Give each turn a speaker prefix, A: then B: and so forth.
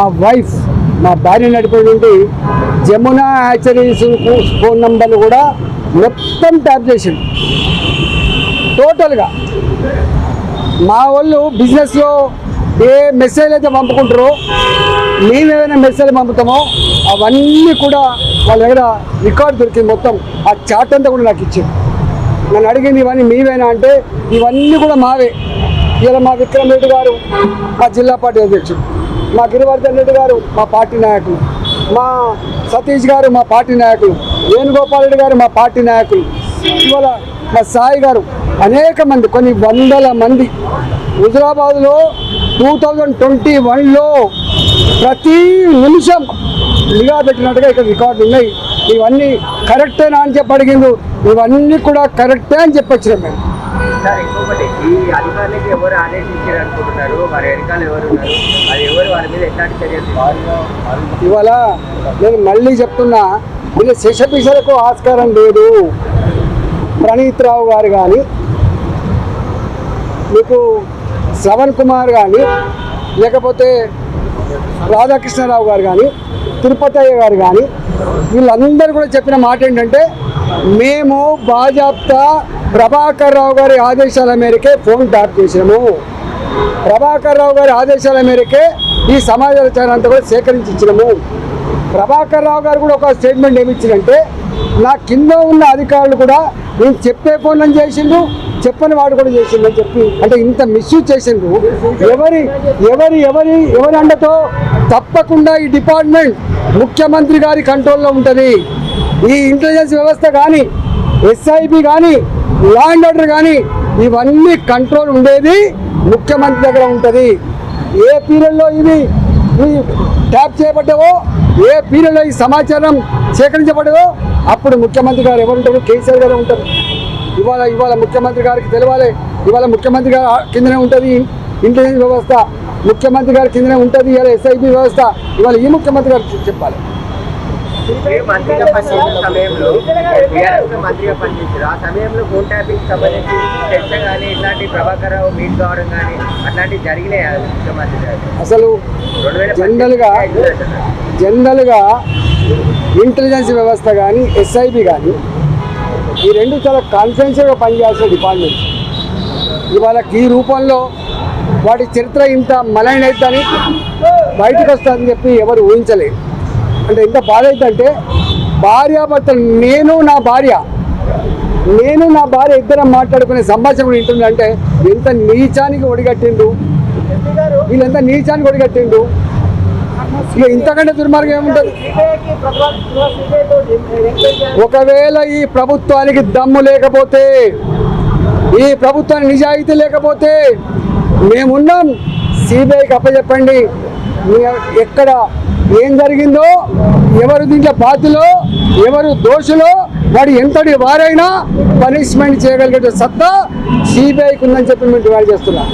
A: మా వైఫ్ మా భార్య నడిపే నుండి జమునా హ్యాచరీస్ ఫోన్ నంబర్లు కూడా మొత్తం ట్యాప్ చేసిండు. టోటల్గా మా వాళ్ళు బిజినెస్లో ఏ మెసేజ్ అయితే పంపుకుంటారో మేమేమైనా మెసేజ్ పంపుతామో అవన్నీ కూడా వాళ్ళ దగ్గర రికార్డ్ దొరికింది మొత్తం. ఆ చాట్ అంతా కూడా నాకు ఇచ్చింది నన్ను అడిగింది ఇవన్నీ మీవేనా అంటే ఇవన్నీ కూడా మావే. ఇలా మా విక్రమ్ రెడ్డి గారు మా జిల్లా పార్టీ అధ్యక్షుడు. మా గిరివర్ధన్ రెడ్డి గారు మా పార్టీ నాయకులు మా సతీష్ గారు మా పార్టీ నాయకులు వేణుగోపాల్ రెడ్డి గారు మా పార్టీ నాయకులు ఇవాళ మా సాయి గారు అనేక మంది కొన్ని వందల మంది హుజరాబాద్లో టూ థౌజండ్ ట్వంటీ వన్లో ప్రతి నిమిషం నిఘా పెట్టినట్టుగా ఇక్కడ రికార్డు ఉన్నాయి. ఇవన్నీ కరెక్టేనా అని చెప్పి అడిగిండు ఇవన్నీ కూడా కరెక్టే అని చెప్పొచ్చినాం మేము.
B: సార్ ఇంకొకటి ఈ అధికారులకి ఎవరు ఆదేశించారు అనుకుంటున్నారు వారి వెనకాల ఎవరు ఉన్నారు? అది ఎవరు వారి మీద ఎట్లాంటి చర్యలు
A: ఇవాళ నేను మళ్ళీ చెప్తున్నా వీళ్ళ శిషపిషలకు ఆస్కారం లేదు. ప్రణీత్ రావు గారు కానీ మీకు శ్రవణ్ కుమార్ కానీ లేకపోతే రాధాకృష్ణరావు గారు కానీ తిరుపతయ్య గారు కానీ వీళ్ళందరూ కూడా చెప్పిన మాట ఏంటంటే మేము బాజాప్తా ప్రభాకర్ రావు గారి ఆదేశాల మేరకే ఫోన్ ట్యాప్ చేసాము ప్రభాకర్ రావు గారి ఆదేశాల మేరకే ఈ సమాచారం అంతా కూడా సేకరించి ఇచ్చినాము. ప్రభాకర్ రావు గారు కూడా ఒక స్టేట్మెంట్ ఏమి ఇచ్చిందంటే నా కింద ఉన్న అధికారులు కూడా నేను చెప్పే ఫోన్లను చేసిండు చెప్పని వాడు కూడా చేసిండు అని చెప్పి అంటే ఇంత మిస్యూజ్ చేసిండు ఎవరి ఎవరి ఎవరి ఎవరి అండతో తప్పకుండా ఈ డిపార్ట్మెంట్ ముఖ్యమంత్రి గారి కంట్రోల్లో ఉంటుంది. ఈ ఇంటెలిజెన్స్ వ్యవస్థ కానీ ఎస్ఐబి కానీ లా అండ్ ఆర్డర్ కానీ ఇవన్నీ కంట్రోల్ ఉండేది ముఖ్యమంత్రి దగ్గర ఉంటుంది. ఏ పీరియడ్లో ఇవి ట్యాప్ చేయబడ్డావో ఏ పీరియడ్లో ఈ సమాచారం సేకరించబడ్డదో అప్పుడు ముఖ్యమంత్రి గారు ఎవరు ఉంటారు కేసీఆర్ గారు ఉంటారు. ఇవాళ ఇవాళ ముఖ్యమంత్రి గారికి తెలవాలి. ఇవాళ ముఖ్యమంత్రి గారు కిందనే ఉంటుంది ఇంటెలిజెన్స్ వ్యవస్థ. ముఖ్యమంత్రి గారి కిందనే ఉంటుంది ఇవాళ ఎస్ఐబి వ్యవస్థ. ఇవాళ ఈ ముఖ్యమంత్రి గారు చెప్పాలి.
B: మంత్రిగా పనిచేసిన సమయంలో టీఆర్ఎస్ మంత్రిగా పనిచేసారు ఆ సమయంలో ఫోన్ ట్యాపింగ్ సంబంధించి చర్చ కానీ ఇట్లాంటి ప్రభాకర్ రావు మీట్ కావడం కానీ అట్లాంటివి జరిగినాయి ముఖ్యమంత్రి
A: అసలు జనరల్గా జనరల్గా ఇంటెలిజెన్స్ వ్యవస్థ కానీ ఎస్ఐబి కానీ ఈ రెండు చాలా కాన్ఫిడెన్షియల్గా పనిచేయాల్సిన డిపార్ట్మెంట్. ఇవాళ ఈ రూపంలో వాటి చరిత్ర ఇంత మలైన అవుతుందని బయటకు వస్తుందని చెప్పి ఎవరు ఊహించలేదు అంటే ఎంత బాధ అవుతుందంటే భార్యాభర్తలు నేను నా భార్య నేను నా భార్య ఇద్దరం మాట్లాడుకునే సంభాషణ కూడా వింటుందంటే ఎంత నీచానికి ఒడిగట్టిండు వీళ్ళెంత నీచానికి ఒడిగట్టిండు ఇక ఇంతకంటే దుర్మార్గం ఏముంటుంది? ఒకవేళ ఈ ప్రభుత్వానికి దమ్ము లేకపోతే ఈ ప్రభుత్వానికి నిజాయితీ లేకపోతే మేమున్నాం. సిబిఐకి అప్పచెప్పండి. ఎక్కడ ఏం జరిగిందో ఎవరు దీంట్లో బాధ్యులో ఎవరు దోషులో వాడు ఎంతటి వారైనా పనిష్మెంట్ చేయగలిగే సత్తా సిబిఐకి ఉందని చెప్పి మేము డిమాండ్ చేస్తున్నాం.